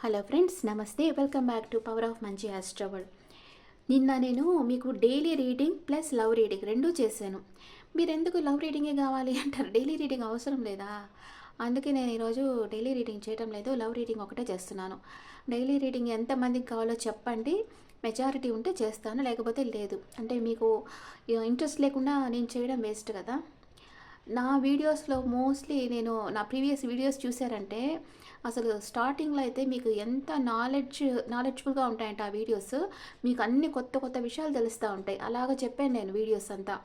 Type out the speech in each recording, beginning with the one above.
Hello friends నమస్తే. Welcome back to power of మంచి ఆస్ట్రవల్ నిన్న నేను మీకు daily reading plus love reading రెండూ చేశాను. మీరు ఎందుకు లవ్ రీడింగే కావాలి అంటారు? డైలీ రీడింగ్ అవసరం లేదా? అందుకే నేను ఈరోజు డైలీ రీడింగ్ చేయడం లేదు లవ్ రీడింగ్ ఒకటే చేస్తున్నాను. డైలీ రీడింగ్ ఎంతమందికి కావాలో చెప్పండి. మెజారిటీ ఉంటే చేస్తాను లేకపోతే లేదు. అంటే మీకు ఇంట్రెస్ట్ లేకుండా నేను చేయడం వేస్ట్ కదా. నా వీడియోస్లో మోస్ట్లీ నేను నా ప్రీవియస్ వీడియోస్ చూసారంటే అసలు స్టార్టింగ్లో అయితే మీకు ఎంత నాలెడ్జ్ నాలెడ్జ్ఫుల్గా ఉంటాయంట ఆ వీడియోస్ మీకు అన్ని కొత్త కొత్త విషయాలు తెలుస్తూ ఉంటాయి. అలాగ చెప్పాను నేను వీడియోస్ అంతా.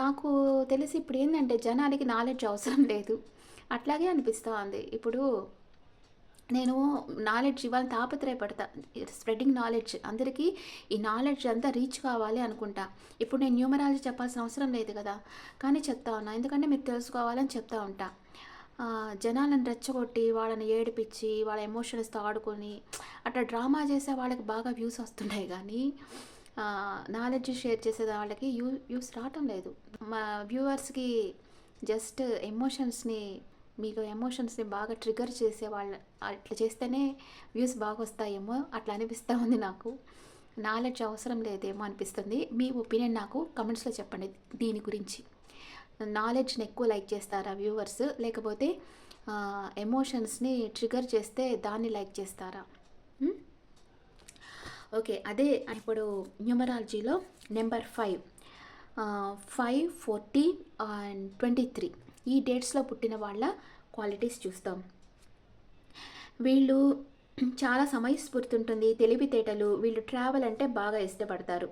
నాకు తెలిసి ఇప్పుడు ఏంటంటే జనానికి నాలెడ్జ్ అవసరం లేదు. అట్లాగే అనిపిస్తూ ఉంది. ఇప్పుడు నేను నాలెడ్జ్ ఇవ్వాలని తాపత్రయపడతా. స్ప్రెడింగ్ నాలెడ్జ్ అందరికీ ఈ నాలెడ్జ్ అంతా రీచ్ కావాలి అనుకుంటా. ఇప్పుడు నేను న్యూమరాలజీ చెప్పాల్సిన అవసరం లేదు కదా. కానీ చెప్తా ఉన్నా. ఎందుకంటే మీరు తెలుసుకోవాలని చెప్తా ఉంటా. జనాలను రెచ్చగొట్టి వాళ్ళని ఏడిపించి వాళ్ళ ఎమోషన్స్తో ఆడుకొని అట్లా డ్రామా చేసే వాళ్ళకి బాగా వ్యూస్ వస్తున్నాయి కానీ నాలెడ్జ్ షేర్ చేసే వాళ్ళకి యూ వ్యూస్ రావటం లేదు. మా వ్యూవర్స్కి జస్ట్ ఎమోషన్స్ని మీకు ఎమోషన్స్ని బాగా ట్రిగర్ చేసే వాళ్ళ అట్లా చేస్తేనే వ్యూస్ బాగా వస్తాయేమో అట్లా అనిపిస్తూ ఉంది నాకు. నాలెడ్జ్ అవసరం లేదేమో అనిపిస్తుంది. మీ ఒపీనియన్ నాకు కమెంట్స్లో చెప్పండి దీని గురించి. నాలెడ్జ్ని ఎక్కువ లైక్ చేస్తారా వ్యూవర్స్ లేకపోతే ఎమోషన్స్ని ట్రిగర్ చేస్తే దాన్ని లైక్ చేస్తారా? Hmm? ఓకే అదే ఇప్పుడు న్యూమరాలజీలో number five five forty and twenty three ఈ డేట్స్లో పుట్టిన వాళ్ళ క్వాలిటీస్ చూస్తాం. వీళ్ళు చాలా సమయస్ఫూర్తి ఉంటుంది తెలివితేటలు వీళ్ళు ట్రావెల్ అంటే బాగా ఇష్టపడతారు.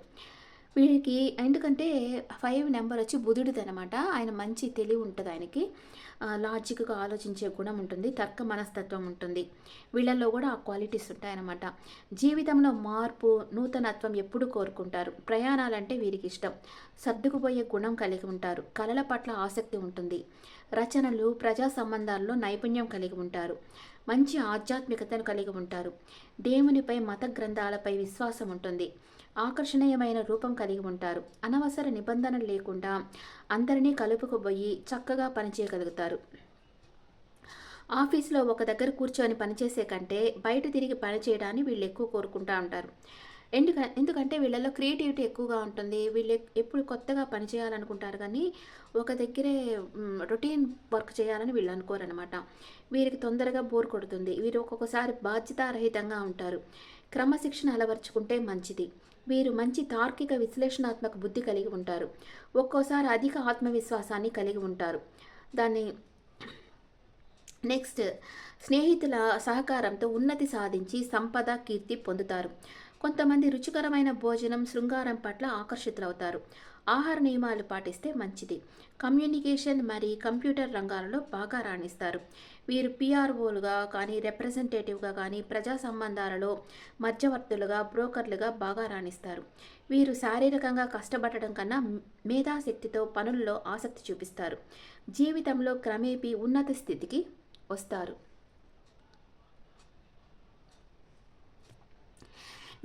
వీడికి ఎందుకంటే ఫైవ్ నెంబర్ వచ్చి బుధుడిది అనమాట ఆయన మంచి తెలివి ఉంటుంది ఆయనకి. లాజిక్గా ఆలోచించే గుణం ఉంటుంది తర్క మనస్తత్వం ఉంటుంది. వీళ్ళల్లో కూడా ఆ క్వాలిటీస్ ఉంటాయన్నమాట. జీవితంలో మార్పు నూతనత్వం ఎప్పుడు కోరుకుంటారు? ప్రయాణాలంటే వీరికి ఇష్టం. సర్దుకుపోయే గుణం కలిగి ఉంటారు. కళల పట్ల ఆసక్తి ఉంటుంది. రచనలు ప్రజా సంబంధాల్లో నైపుణ్యం కలిగి ఉంటారు. మంచి ఆధ్యాత్మికతను కలిగి ఉంటారు. దేవునిపై మత గ్రంథాలపై విశ్వాసం ఉంటుంది. ఆకర్షణీయమైన రూపం కలిగి ఉంటారు. అనవసర నిబంధనలు లేకుండా అందరినీ కలుపుకుపోయి చక్కగా పనిచేయగలుగుతారు ఆఫీస్లో ఒక దగ్గర కూర్చొని పనిచేసే కంటే బయట తిరిగి పనిచేయడాన్ని వీళ్ళు ఎక్కువ కోరుకుంటూ ఉంటారు. ఎందుక ఎందుకంటే వీళ్ళలో క్రియేటివిటీ ఎక్కువగా ఉంటుంది. వీళ్ళు ఎప్పుడు కొత్తగా పని చేయాలనుకుంటారు కానీ ఒక దగ్గరే రొటీన్ వర్క్ చేయాలని వీళ్ళు అనుకోరనమాట వీరికి తొందరగా బోర్ కొడుతుంది. వీరు ఒక్కొక్కసారి బాధ్యతారహితంగా ఉంటారు. క్రమశిక్షణ అలవర్చుకుంటే మంచిది. వీరు మంచి తార్కిక విశ్లేషణాత్మక బుద్ధి కలిగి ఉంటారు. ఒక్కోసారి అధిక ఆత్మవిశ్వాసాన్ని కలిగి ఉంటారు. దాన్ని నెక్స్ట్ స్నేహితుల సహకారంతో ఉన్నతి సాధించి సంపద కీర్తి పొందుతారు. కొంతమంది రుచికరమైన భోజనం శృంగారం పట్ల ఆకర్షితులవుతారు. ఆహార నియమాలు పాటిస్తే మంచిది. కమ్యూనికేషన్ మరియు కంప్యూటర్ రంగాలలో బాగా రాణిస్తారు. వీరు పిఆర్ఓలుగా కానీ రిప్రజెంటేటివ్గా కానీ ప్రజా సంబంధాలలో మధ్యవర్తులుగా బ్రోకర్లుగా బాగా రాణిస్తారు. వీరు శారీరకంగా కష్టపడటం కన్నా మేధాశక్తితో పనుల్లో ఆసక్తి చూపిస్తారు. జీవితంలో క్రమేపీ ఉన్నత స్థితికి వస్తారు.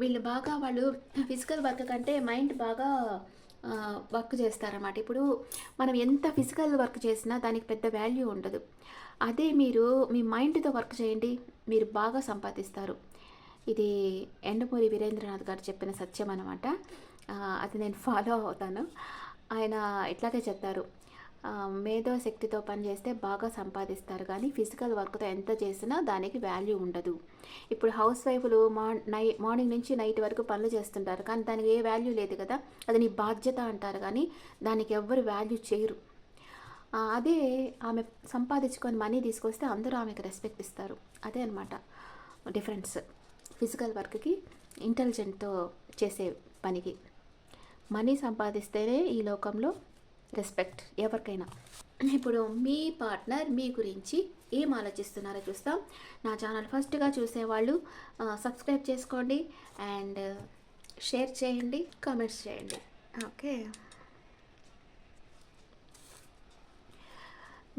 వీళ్ళు బాగా వాళ్ళు ఫిజికల్ వర్క్ కంటే మైండ్ బాగా వర్క్ చేస్తారన్నమాట. ఇప్పుడు మనం ఎంత ఫిజికల్ వర్క్ చేసినా దానికి పెద్ద వాల్యూ ఉండదు. అదే మీరు మీ మైండ్తో వర్క్ చేయండి మీరు బాగా సంపాదిస్తారు. ఇది ఎండమూరి వీరేంద్రనాథ్ గారు చెప్పిన సత్యం అనమాట అది నేను ఫాలో అవుతాను. ఆయన ఇట్లాగే చెప్తారు మేధో శక్తితో పనిచేస్తే బాగా సంపాదిస్తారు. కానీ ఫిజికల్ వర్క్తో ఎంత చేసినా దానికి వాల్యూ ఉండదు. ఇప్పుడు హౌస్ వైఫ్లు మార్ నై మార్నింగ్ నుంచి నైట్ వరకు పనులు చేస్తుంటారు. కానీ దానికి ఏ వాల్యూ లేదు కదా. అది నీ బాధ్యత అంటారు. కానీ దానికి ఎవ్వరు వాల్యూ చేయరు. అదే ఆమె సంపాదించుకొని మనీ తీసుకొస్తే అందరూ ఆమెకు రెస్పెక్ట్ ఇస్తారు. అదే అనమాట డిఫరెన్స్. ఫిజికల్ వర్క్కి ఇంటెలిజెంట్తో చేసే పనికి. మనీ సంపాదిస్తేనే ఈ లోకంలో రెస్పెక్ట్ ఎవరికైనా. ఇప్పుడు మీ పార్ట్నర్ మీ గురించి ఏం ఆలోచిస్తున్నారో చూస్తాం. నా ఛానల్ ఫస్ట్గా చూసేవాళ్ళు సబ్స్క్రైబ్ చేసుకోండి అండ్ షేర్ చేయండి కామెంట్స్ చేయండి. Okay.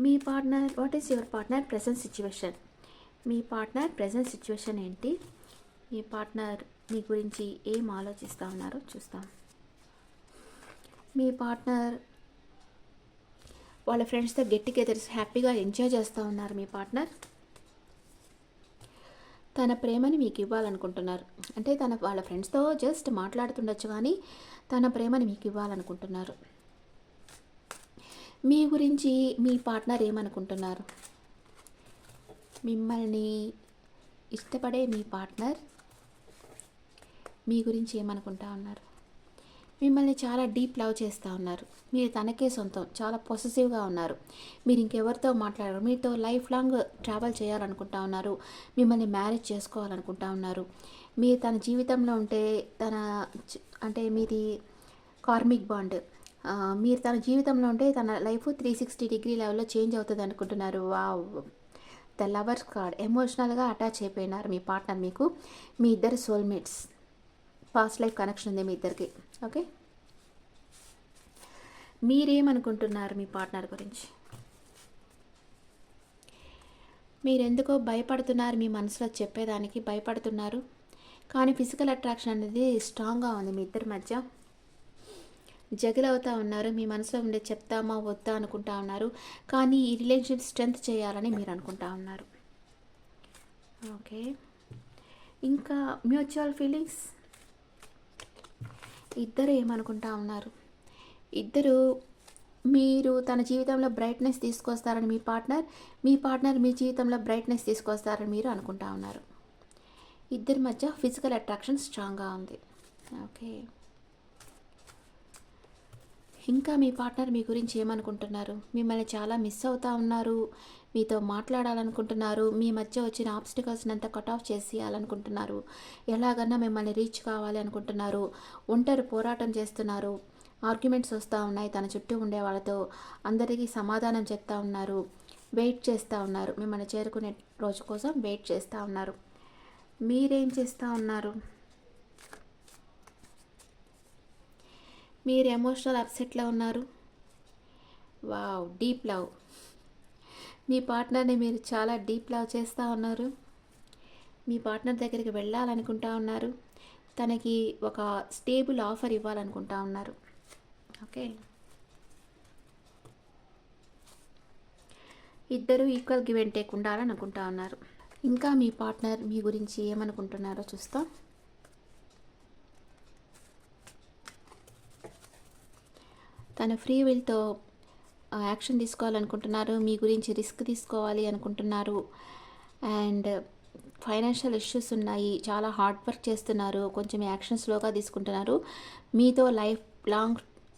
Me partner what is your partner present situation? Me partner present situation ఏంటి? మీ పార్ట్నర్ మీ గురించి ఏం ఆలోచిస్తూ ఉన్నారో చూస్తాం. మీ పార్ట్నర్ వాళ్ళ ఫ్రెండ్స్తో గెట్ టుగెదర్స్ హ్యాపీగా ఎంజాయ్ చేస్తూ ఉన్నారు మీ పార్ట్నర్ తన ప్రేమని మీకు ఇవ్వాలనుకుంటున్నారు. అంటే తన వాళ్ళ ఫ్రెండ్స్తో జస్ట్ మాట్లాడుతుండొచ్చు కానీ తన ప్రేమని మీకు ఇవ్వాలనుకుంటున్నారు. మీ గురించి మీ పార్ట్నర్ ఏమనుకుంటున్నారు? మిమ్మల్ని ఇష్టపడే మీ పార్ట్నర్ మీ గురించి ఏమనుకుంటా ఉన్నారు? మిమ్మల్ని చాలా డీప్ లవ్ చేస్తూ ఉన్నారు. మీరు తనకే సొంతం. చాలా పొసెసివ్గా ఉన్నారు. మీరు ఇంకెవరితో మాట్లాడరు. మీతో లైఫ్ లాంగ్ ట్రావెల్ చేయాలనుకుంటా ఉన్నారు. మిమ్మల్ని మ్యారేజ్ చేసుకోవాలనుకుంటా ఉన్నారు. మీరు తన జీవితంలో ఉంటే తన అంటే మీది కార్మిక్ బాండ్ మీరు తన జీవితంలో ఉంటే తన లైఫ్ త్రీ సిక్స్టీ డిగ్రీ లెవెల్లో చేంజ్ అవుతుంది అనుకుంటున్నారు. వావ్ ద లవర్స్ కార్డ్ ఎమోషనల్గా అటాచ్ అయిపోయినారు మీ పార్ట్నర్ మీకు. మీ ఇద్దరు సోల్మేట్స్ పాస్ట్ లైఫ్ కనెక్షన్ ఉంది మీ ఇద్దరికి. ఓకే మీరేమనుకుంటున్నారు మీ పార్ట్నర్ గురించి? మీరెందుకో భయపడుతున్నారు మీ మనసులో చెప్పేదానికి భయపడుతున్నారు. కానీ ఫిజికల్ అట్రాక్షన్ అనేది స్ట్రాంగ్గా ఉంది మీ ఇద్దరి మధ్య. జగిలవుతూ ఉన్నారు మీ మనసులో ఉండే చెప్తామా వద్దా అనుకుంటా ఉన్నారు. కానీ ఈ రిలేషన్షిప్ స్ట్రెంత్ చేయాలని మీరు అనుకుంటా ఉన్నారు. ఓకే ఇంకా మ్యూచువల్ ఫీలింగ్స్ ఇద్దరు ఏమనుకుంటా ఉన్నారు? ఇద్దరు మీరు తన జీవితంలో బ్రైట్నెస్ తీసుకొస్తారని మీ పార్ట్నర్ మీ పార్ట్నర్ మీ జీవితంలో బ్రైట్నెస్ తీసుకొస్తారని మీరు అనుకుంటా ఉన్నారు. ఇద్దరి మధ్య ఫిజికల్ అట్రాక్షన్ స్ట్రాంగ్గా ఉంది. ఓకే ఇంకా మీ పార్ట్నర్ మీ గురించి ఏమనుకుంటున్నారు? మిమ్మల్ని చాలా మిస్ అవుతా ఉన్నారు. మీతో మాట్లాడాలనుకుంటున్నారు మీ మధ్య వచ్చిన ఆబ్స్టికల్స్ని అంతా కట్ ఆఫ్ చేసేయాలనుకుంటున్నారు ఎలాగన్నా మిమ్మల్ని రీచ్ కావాలి అనుకుంటున్నారు ఒంటరి పోరాటం చేస్తున్నారు ఆర్గ్యుమెంట్స్ వస్తూ ఉన్నాయి తన చుట్టూ ఉండే వాళ్ళతో అందరికీ సమాధానం చెప్తా ఉన్నారు వెయిట్ చేస్తూ ఉన్నారు మిమ్మల్ని చేరుకునే రోజు కోసం వెయిట్ చేస్తూ ఉన్నారు. మీరేం చేస్తూ ఉన్నారు? మీరు ఎమోషనల్ అప్సెట్లో ఉన్నారు? వావ్ డీప్ లవ్ మీ పార్ట్నర్ని మీరు చాలా డీప్ లవ్ చేస్తూ ఉన్నారు. మీ పార్ట్నర్ దగ్గరికి వెళ్ళాలనుకుంటా ఉన్నారు. తనకి ఒక స్టేబుల్ ఆఫర్ ఇవ్వాలనుకుంటా ఉన్నారు. ఓకే? ఇద్దరు ఈక్వల్ గివ్ అండ్ టేక్ ఉండాలని అనుకుంటా ఉన్నారు. ఇంకా మీ పార్ట్నర్ మీ గురించి ఏమనుకుంటున్నారో చూస్తాం. తన ఫ్రీ విల్తో యాక్షన్ తీసుకోవాలనుకుంటున్నారు మీ గురించి రిస్క్ తీసుకోవాలి అనుకుంటున్నారు. అండ్ ఫైనాన్షియల్ ఇష్యూస్ ఉన్నాయి చాలా హార్డ్ వర్క్ చేస్తున్నారు కొంచెం యాక్షన్ స్లోగా తీసుకుంటున్నారు. మీతో లైఫ్ లాంగ్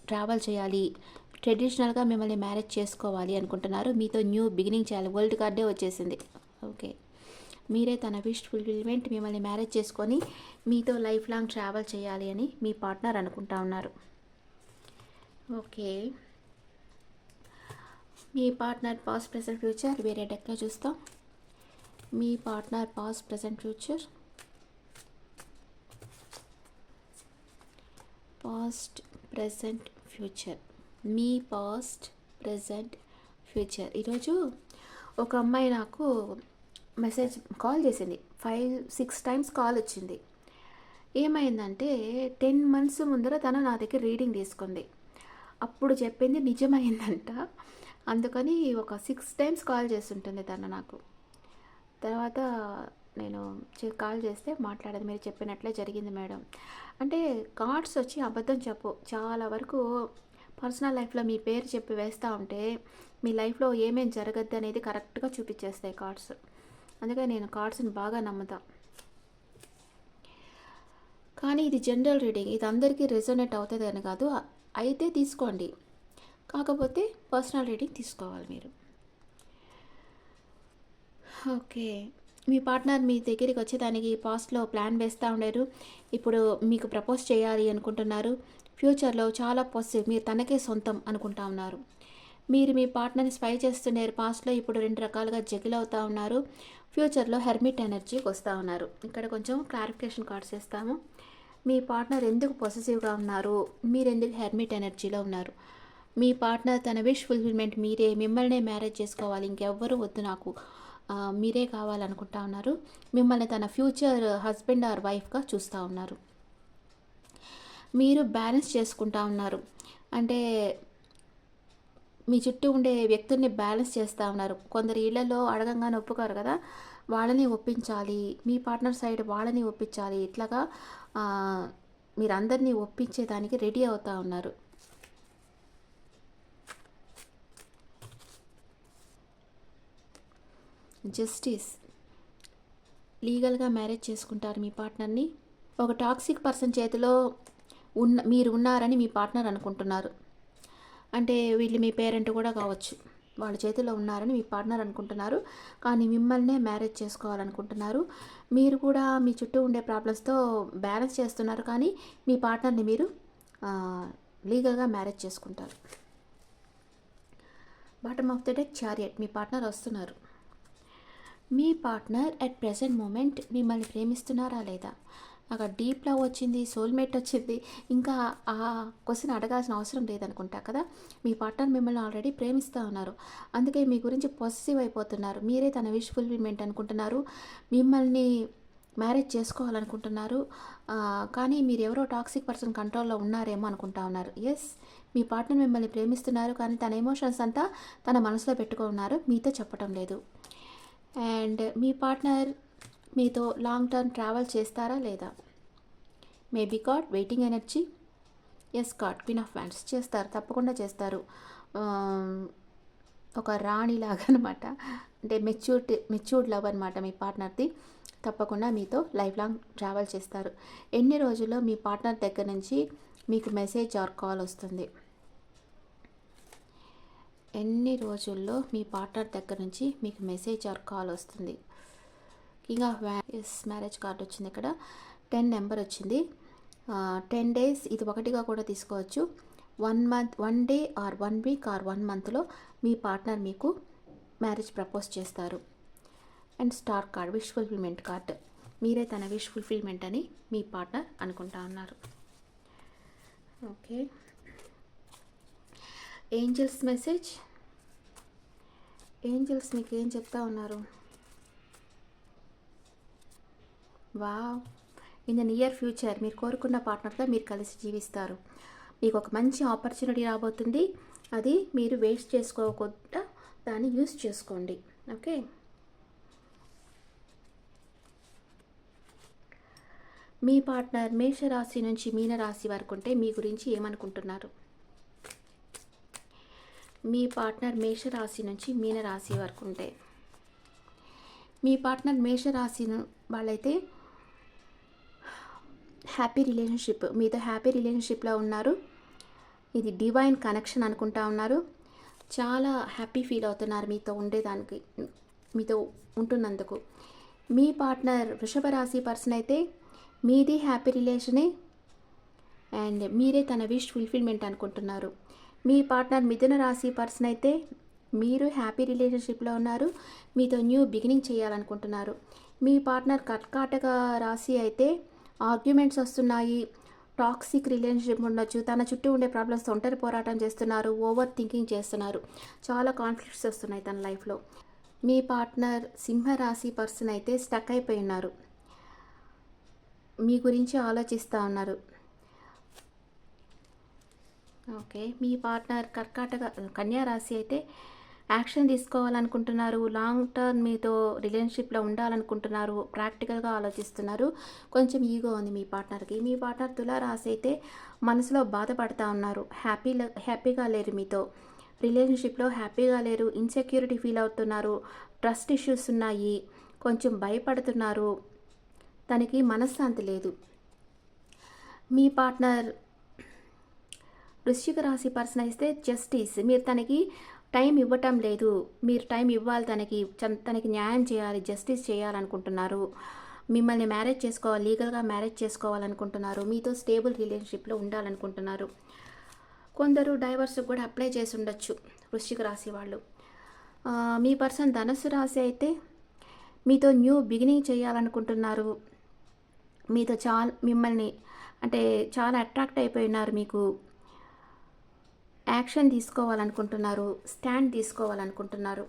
ట్రావెల్ చేయాలి ట్రెడిషనల్గా మిమ్మల్ని మ్యారేజ్ చేసుకోవాలి అనుకుంటున్నారు. మీతో న్యూ బిగినింగ్ చేయాలి వరల్డ్ కార్డే వచ్చేసింది. ఓకే. మీరే తన విష్ ఫుల్ఫిల్మెంట్ మిమ్మల్ని మ్యారేజ్ చేసుకొని మీతో లైఫ్ లాంగ్ ట్రావెల్ చేయాలి అని మీ పార్ట్నర్ అనుకుంటా ఉన్నారు. ఓకే. మీ పార్ట్నర్ పాస్ట్ ప్రెసెంట్ ఫ్యూచర్ వేరే డెక్లో చూస్తాం. మీ partner past present future. Past present future. మీ పాస్ట్ ప్రెసెంట్ ఫ్యూచర్. ఈరోజు ఒక అమ్మాయి నాకు మెసేజ్ కాల్ చేసింది. ఫైవ్ సిక్స్ టైమ్స్ కాల్ వచ్చింది. ఏమైందంటే టెన్ మంత్స్ ముందర తను నా దగ్గర రీడింగ్ తీసుకుంది. అప్పుడు చెప్పింది నిజమైందంట. అందుకని ఒక సిక్స్ టైమ్స్ కాల్ చేస్తుంటుంది తను నాకు. తర్వాత నేను కాల్ చేస్తే మాట్లాడేది. మీరు చెప్పినట్లే జరిగింది మేడం. అంటే కార్డ్స్ వచ్చి అబద్ధం చెప్పు. చాలా వరకు పర్సనల్ లైఫ్లో మీ పేరు చెప్పి వేస్తూ ఉంటే మీ లైఫ్లో ఏమేం జరగద్దు అనేది కరెక్ట్గా చూపించేస్తాయి కార్డ్స్ అందుకే నేను కార్డ్స్ని బాగా నమ్ముతా. కానీ ఇది జనరల్ రీడింగ్ ఇది అందరికీ రెజోనేట్ అవుతుంది అని కాదు అయితే తీసుకోండి. కాకపోతే పర్సనల్ రీడింగ్ తీసుకోవాలి మీరు. ఓకే. మీ పార్ట్నర్ మీ దగ్గరికి వచ్చేదానికి పాస్ట్లో ప్లాన్ వేస్తూ ఉండేరు. ఇప్పుడు మీకు ప్రపోజ్ చేయాలి అనుకుంటున్నారు. ఫ్యూచర్లో చాలా పాజిటివ్ మీరు తనకే సొంతం అనుకుంటా ఉన్నారు. మీరు మీ పార్ట్నర్ని స్పై చేస్తున్నారు పాస్ట్లో ఇప్పుడు రెండు రకాలుగా జగిల్ అవుతూ ఉన్నారు. ఫ్యూచర్లో హెర్మిట్ ఎనర్జీకి వస్తూ ఉన్నారు. ఇక్కడ కొంచెం క్లారిఫికేషన్ కార్డ్స్ ఇస్తాము మీ పార్ట్నర్ ఎందుకు పొసెసివ్గా ఉన్నారు? మీరు ఎందుకు హెర్మిట్ ఎనర్జీలో ఉన్నారు? మీ పార్ట్నర్ తన విష్ ఫుల్ఫిల్మెంట్ మీరే మిమ్మల్నే మ్యారేజ్ చేసుకోవాలి ఇంకెవ్వరూ వద్దు నాకు. మీరే కావాలనుకుంటా ఉన్నారు. మిమ్మల్ని తన ఫ్యూచర్ హస్బెండ్ ఆర్ వైఫ్గా చూస్తూ ఉన్నారు. మీరు బ్యాలెన్స్ చేసుకుంటా ఉన్నారు. అంటే మీ చుట్టూ ఉండే వ్యక్తుల్ని బ్యాలెన్స్ చేస్తూ ఉన్నారు. కొందరు ఇళ్ళలో అడగంగానే ఒప్పుకోరు కదా. వాళ్ళని ఒప్పించాలి. మీ పార్ట్నర్ సైడ్ వాళ్ళని ఒప్పించాలి. ఇట్లాగా ఆ, మీరు అందరినీ ఒప్పించేదానికి రెడీ అవుతూ ఉన్నారు. జస్టిస్ లీగల్గా మ్యారేజ్ చేసుకుంటారు మీ పార్ట్నర్ని. ఒక టాక్సిక్ పర్సన్ చేతిలో ఉన్న మీరు ఉన్నారని మీ పార్ట్నర్ అనుకుంటున్నారు. అంటే వీళ్ళు మీ పేరెంట్ కూడా కావచ్చు. వాళ్ళ చేతిలో ఉన్నారని మీ పార్ట్నర్ అనుకుంటున్నారు. కానీ మిమ్మల్నే మ్యారేజ్ చేసుకోవాలనుకుంటున్నారు. మీరు కూడా మీ చుట్టూ ఉండే ప్రాబ్లమ్స్తో బ్యాలెన్స్ చేస్తున్నారు. కానీ మీ పార్ట్నర్ని మీరు లీగల్గా మ్యారేజ్ చేసుకుంటారు. Bottom of the deck chariot me partner వస్తున్నారు. మీ పార్ట్నర్ అట్ ప్రెసెంట్ మూమెంట్ మిమ్మల్ని ప్రేమిస్తున్నారా లేదా? అక్కడ డీప్ లవ్ వచ్చింది సోల్మేట్ వచ్చింది ఇంకా ఆ క్వశ్చన్ అడగాల్సిన అవసరం లేదనుకుంటా కదా? మీ పార్ట్నర్ మిమ్మల్ని ఆల్రెడీ ప్రేమిస్తూ ఉన్నారు. అందుకే మీ గురించి పాజిటివ్ అయిపోతున్నారు. మీరే తన విష్ ఫుల్ఫిల్మెంట్ అనుకుంటున్నారు. మిమ్మల్ని మ్యారేజ్ చేసుకోవాలనుకుంటున్నారు. కానీ మీరు ఎవరో టాక్సిక్ పర్సన్ కంట్రోల్లో ఉన్నారేమో అనుకుంటా ఉన్నారు. ఎస్ మీ పార్ట్నర్ మిమ్మల్ని ప్రేమిస్తున్నారు కానీ తన ఎమోషన్స్ అంతా తన మనసులో పెట్టుకున్నారు మీతో చెప్పటం లేదు. అండ్ మీ పార్ట్నర్ మీతో లాంగ్ టర్మ్ ట్రావెల్ చేస్తారా లేదా? Maybe god waiting energy yes god queen of wands చేస్తారు తప్పకుండా చేస్తారు. Um, ఒక రాణిలాగా అనమాట అంటే మెచ్యూర్డ్ మెచ్యూర్డ్ లవ్ అనమాట మీ పార్ట్నర్ది తప్పకుండా మీతో లైఫ్ లాంగ్ ట్రావెల్ చేస్తారు. ఎన్ని రోజుల్లో మీ పార్ట్నర్ దగ్గర నుంచి మీకు మెసేజ్ ఆర్ కాల్ వస్తుంది? ఎన్ని రోజుల్లో మీ పార్ట్నర్ దగ్గర నుంచి మీకు మెసేజ్ ఆర్ కాల్ వస్తుంది? కింగ్ ఆఫ్ ఎస్ మ్యారేజ్ కార్డ్ వచ్చింది ఇక్కడ. టెన్ నెంబర్ వచ్చింది. టెన్ డేస్ ఇది ఒకటిగా కూడా తీసుకోవచ్చు. One month one day or one week or one మంత్లో మీ పార్ట్నర్ మీకు మ్యారేజ్ ప్రపోజ్ చేస్తారు. And star card wish fulfilment card. మీరే తన విష్ ఫుల్ఫిల్మెంట్ అని మీ పార్ట్నర్ అనుకుంటా ఉన్నారు. ఓకే. ఏంజల్స్ మెసేజ్ ఏంజల్స్ మీకు ఏం చెప్తా ఉన్నారు? Wow in the near future మీరు కోరుకున్న పార్ట్నర్తో మీరు కలిసి జీవిస్తారు. మీకు ఒక మంచి ఆపర్చునిటీ రాబోతుంది. అది మీరు వేస్ట్ చేసుకోకుండా దాన్ని యూస్ చేసుకోండి. ఓకే మీ పార్ట్నర్ మేషరాశి నుంచి మీనరాశి వరకు ఉంటే మీ గురించి ఏమనుకుంటున్నారు? మీ పార్ట్నర్ మేషరాశి నుంచి మీనరాశి వరకు ఉంటే. మీ పార్ట్నర్ మేషరాశి రాశి వాళ్ళైతే హ్యాపీ రిలేషన్షిప్ మీతో హ్యాపీ రిలేషన్షిప్లో ఉన్నారు. ఇది డివైన్ కనెక్షన్ అనుకుంటా ఉన్నారు. చాలా హ్యాపీ ఫీల్ అవుతున్నారు మీతో ఉండేదానికి మీతో ఉంటున్నందుకు. మీ పార్ట్నర్ వృషభ రాశి పర్సన్ అయితే మీది హ్యాపీ రిలేషనే అండ్ మీరే తన విష్ ఫుల్ఫిల్మెంట్ అనుకుంటున్నారు. మీ పార్ట్నర్ మిథున రాశి పర్సన్ అయితే మీరు హ్యాపీ రిలేషన్షిప్లో ఉన్నారు. మీతో న్యూ బిగినింగ్ చేయాలనుకుంటున్నారు. మీ పార్ట్నర్ కర్కాటక రాశి అయితే ఆర్గ్యుమెంట్స్ వస్తున్నాయి. టాక్సిక్ రిలేషన్షిప్ ఉండొచ్చు తన చుట్టూ ఉండే ప్రాబ్లమ్స్ ఒంటరి పోరాటం చేస్తున్నారు. ఓవర్ థింకింగ్ చేస్తున్నారు. చాలా కాన్ఫ్లిక్ట్స్ వస్తున్నాయి తన లైఫ్లో. మీ పార్ట్నర్ సింహరాశి పర్సన్ అయితే స్టక్ అయిపోయి ఉన్నారు. మీ గురించి ఆలోచిస్తూ ఉన్నారు. ఓకే. మీ పార్ట్నర్ కర్కాటక కన్యా రాశి అయితే యాక్షన్ తీసుకోవాలనుకుంటున్నారు లాంగ్ టర్మ్ మీతో రిలేషన్షిప్లో ఉండాలనుకుంటున్నారు ప్రాక్టికల్గా ఆలోచిస్తున్నారు. కొంచెం ఈగో ఉంది మీ పార్ట్నర్కి. మీ పార్ట్నర్ తులా రాశి అయితే మనసులో బాధపడతా ఉన్నారు. హ్యాపీ హ్యాపీగా లేరు మీతో. రిలేషన్షిప్లో హ్యాపీగా లేరు ఇన్సెక్యూరిటీ ఫీల్ అవుతున్నారు ట్రస్ట్ ఇష్యూస్ ఉన్నాయి కొంచెం భయపడుతున్నారు తనకి మనశ్శాంతి లేదు. మీ పార్ట్నర్ వృశ్చిక రాశి పర్సన్ అయితే జస్టిస్. మీరు తనకి టైం ఇవ్వటం లేదు. మీరు టైం ఇవ్వాలి తనకి తనకి న్యాయం చేయాలి జస్టిస్ చేయాలనుకుంటున్నారు. మిమ్మల్ని మ్యారేజ్ చేసుకోవాలి లీగల్గా మ్యారేజ్ చేసుకోవాలనుకుంటున్నారు. మీతో స్టేబుల్ రిలేషన్షిప్లో ఉండాలనుకుంటున్నారు. కొందరు డైవర్స్ కూడా అప్లై చేసి ఉండొచ్చు వృశ్చిక రాశి వాళ్ళు. మీ పర్సన్ ధనస్సు రాశి అయితే మీతో న్యూ బిగినింగ్ చేయాలనుకుంటున్నారు. మీతో చాలా మిమ్మల్ని అంటే చాలా అట్రాక్ట్ అయిపోయి ఉన్నారు మీకు. యాక్షన్ తీసుకోవాలనుకుంటున్నారు స్టాండ్ తీసుకోవాలనుకుంటున్నారు.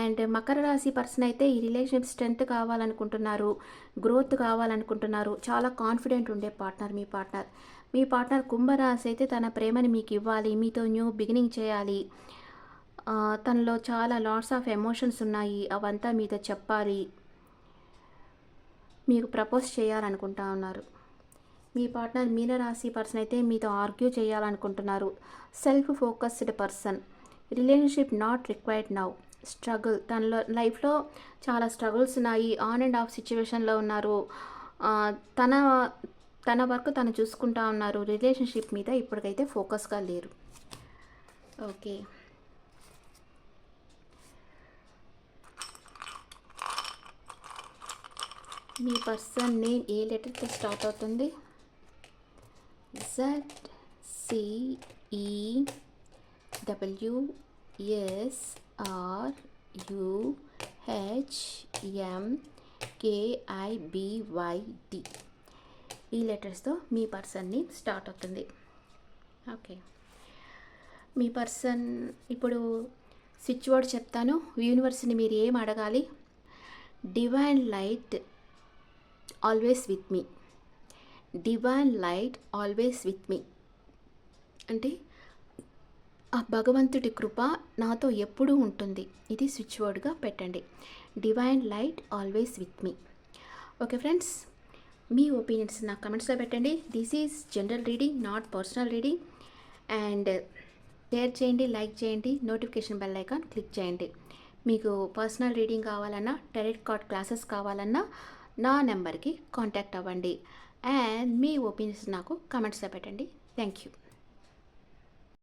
అండ్ మకర రాశి పర్సన్ అయితే ఈ రిలేషన్షిప్ స్ట్రెంత్ కావాలనుకుంటున్నారు గ్రోత్ కావాలనుకుంటున్నారు. చాలా కాన్ఫిడెంట్ ఉండే పార్ట్నర్ మీ పార్ట్నర్. మీ పార్ట్నర్ కుంభరాశి అయితే తన ప్రేమని మీకు ఇవ్వాలి మీతో న్యూ బిగినింగ్ చేయాలి. తనలో చాలా లాట్స్ ఆఫ్ ఎమోషన్స్ ఉన్నాయి అవంతా మీతో చెప్పాలి. మీకు ప్రపోజ్ చేయాలనుకుంటా ఉన్నారు. మీ పార్ట్నర్ మీనరాశి పర్సన్ అయితే మీతో ఆర్గ్యూ చేయాలనుకుంటున్నారు. Self focused person. Relationship not required now. Struggle. తనలో లైఫ్లో చాలా స్ట్రగుల్స్ ఉన్నాయి. ఆన్ అండ్ ఆఫ్ సిచ్యువేషన్లో ఉన్నారు. తన తన వర్క్ తను చూసుకుంటా ఉన్నారు. రిలేషన్షిప్ మీద ఇప్పటికైతే ఫోకస్గా లేరు. ఓకే. మీ పర్సన్ నేమ్ ఏ లెటర్తో స్టార్ట్ అవుతుంది? Z C E W S R H M ఈ లెటర్స్తో మీ పర్సన్ని స్టార్ట్ అవుతుంది. ఓకే మీ పర్సన్ ఇప్పుడు స్విచ్ వర్డ్ చెప్తాను. యూనివర్స్ని మీరు ఏం అడగాలి? డివైన్ లైట్ ఆల్వేస్ విత్ మీ డివైన్ లైట్ ఆల్వేస్ విత్ మీ అంటే ఆ భగవంతుడి కృప నాతో ఎప్పుడూ ఉంటుంది. ఇది స్విచ్ బోర్డ్గా పెట్టండి. డివైన్ లైట్ ఆల్వేస్ విత్ మీ ఓకే ఫ్రెండ్స్ మీ ఒపీనియన్స్ నా కమెంట్స్లో పెట్టండి. This is general reading not personal reading and share చేయండి లైక్ చేయండి నోటిఫికేషన్ బెల్ ఐకాన్ క్లిక్ చేయండి. మీకు పర్సనల్ రీడింగ్ కావాలన్నా డైరెక్ట్ కార్డ్ క్లాసెస్ కావాలన్నా నా నెంబర్కి కాంటాక్ట్ అవ్వండి. అండ్ మీ ఒపీనియన్స్ నాకు కమెంట్స్లో పెట్టండి. Thank you